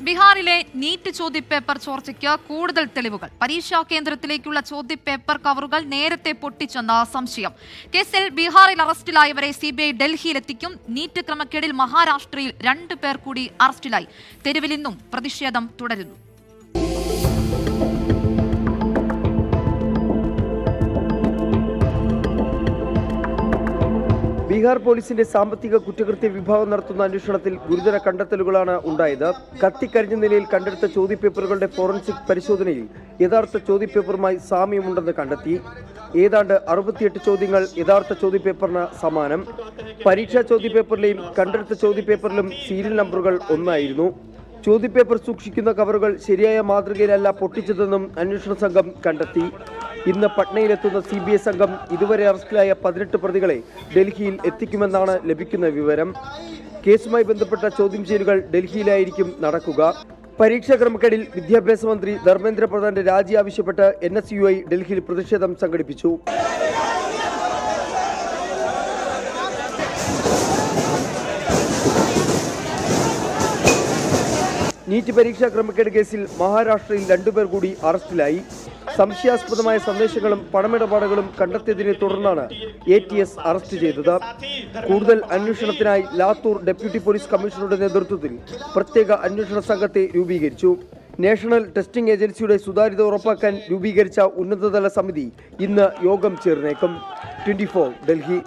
ബീഹാറിലെ നീറ്റ് ചോദ്യപേപ്പർ ചോർച്ചയ്ക്ക് കൂടുതൽ തെളിവുകൾ. പരീക്ഷാ കേന്ദ്രത്തിലേക്കുള്ള ചോദ്യപേപ്പർ കവറുകൾ നേരത്തെ പൊട്ടിച്ചെന്ന സംശയം. കേസിൽ ബീഹാറിൽ അറസ്റ്റിലായവരെ സിബിഐ ഡൽഹിയിലെത്തിക്കും. നീറ്റ് ക്രമക്കേടിൽ മഹാരാഷ്ട്രയിൽ രണ്ടു പേർ കൂടി അറസ്റ്റിലായി. തെരുവിൽ ഇന്നും പ്രതിഷേധം തുടരുന്നു. ബീഹാർ പോലീസിന്റെ സാമ്പത്തിക കുറ്റകൃത്യ വിഭാഗം നടത്തുന്ന അന്വേഷണത്തിൽ ഗുരുതര കണ്ടെത്തലുകളാണ് ഉണ്ടായത്. കത്തിക്കരിഞ്ഞ നിലയിൽ കണ്ടെടുത്ത ചോദ്യപേപ്പറുകളുടെ ഫോറൻസിക് പരിശോധനയിൽ യഥാർത്ഥ ചോദ്യപേപ്പറുമായി സാമ്യമുണ്ടെന്ന് കണ്ടെത്തി. ഏതാണ്ട് അറുപത്തിയെട്ട് ചോദ്യങ്ങൾ യഥാർത്ഥ ചോദ്യപേപ്പറിന് സമാനം. പരീക്ഷാ ചോദ്യപേപ്പറിലെയും കണ്ടെടുത്ത ചോദ്യപേപ്പറിലും സീരിയൽ നമ്പറുകൾ ഒന്നായിരുന്നു. ചോദ്യപേപ്പർ സൂക്ഷിക്കുന്ന കവറുകൾ ശരിയായ മാതൃകയിലല്ല പൊട്ടിച്ചതെന്നും അന്വേഷണ സംഘം കണ്ടെത്തി. ഇന്ന് പട്നയിലെത്തുന്ന സി ബി ഐ സംഘം ഇതുവരെ അറസ്റ്റിലായ പതിനെട്ട് പ്രതികളെ ഡൽഹിയിൽ എത്തിക്കുമെന്നാണ് ലഭിക്കുന്ന വിവരം. കേസുമായി ബന്ധപ്പെട്ട ചോദ്യം ചെയ്യലുകൾ ഡൽഹിയിലായിരിക്കും നടക്കുക. പരീക്ഷാ ക്രമക്കേടിൽ വിദ്യാഭ്യാസ മന്ത്രി ധർമ്മേന്ദ്ര പ്രധാന്റെ രാജി ആവശ്യപ്പെട്ട് എൻ എസ് യു ഐ ഡൽഹിയിൽ പ്രതിഷേധം സംഘടിപ്പിച്ചു. നീറ്റ് പരീക്ഷാ ക്രമക്കേട് കേസിൽ മഹാരാഷ്ട്രയിൽ രണ്ടുപേർ കൂടി അറസ്റ്റിലായി. സംശയാസ്പദമായ സന്ദേശങ്ങളും പണമിടപാടുകളും കണ്ടെത്തിയതിനെ തുടർന്നാണ് എ ടി എസ് അറസ്റ്റ് ചെയ്തത്. കൂടുതൽ അന്വേഷണത്തിനായി ലാത്തൂർ ഡെപ്യൂട്ടി പോലീസ് കമ്മീഷണറുടെ നേതൃത്വത്തിൽ പ്രത്യേക അന്വേഷണ സംഘത്തെ രൂപീകരിച്ചു. നാഷണൽ ടെസ്റ്റിംഗ് ഏജൻസിയുടെ സുതാര്യത ഉറപ്പാക്കാൻ രൂപീകരിച്ച ഉന്നതതല സമിതി ഇന്ന് യോഗം ചേർന്നേക്കും. ട്വന്റി ഡൽഹി.